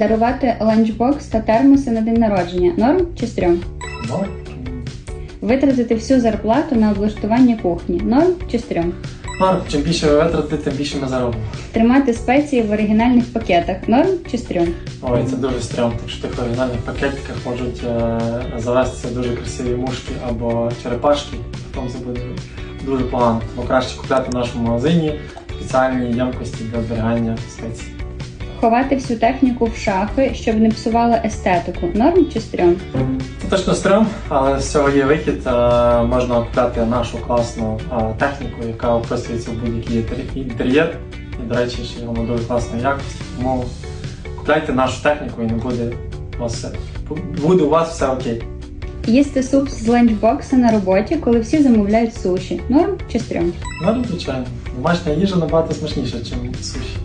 Дарувати ланчбокс та термоси на день народження. Норм чи стрьом? Ну, Витратити всю зарплату на облаштування кухні. Норм чи стрьом? норм. Чим більше ви витратите, тим більше ми заробимо. Тримати спеції в оригінальних пакетах. Норм чи стрьом? Ой, це дуже стрьомно, тому що в тих оригінальних пакетиках можуть е, завестися дуже красиві мушки або черепашки, потім це буде дуже погано. Тому краще купляти в нашому магазині спеціальні ємкості для зберігання спецій. Ховати всю техніку в шафи, щоб не псувала естетику. Норм чи стрьом? Це точно стрьом, але з цього є вихід. Можна купляти нашу класну техніку, яка вписується в будь-який інтер'єр. І, до речі, ще вона дуже класної якості. Тому купляйте нашу техніку і не буде у вас все. Буде у вас все окей. Їсти суп з ланчбокса на роботі, коли всі замовляють суші. Норм чи стрьом? Ну, звичайно. Домашня їжа набагато смачніша, ніж суші.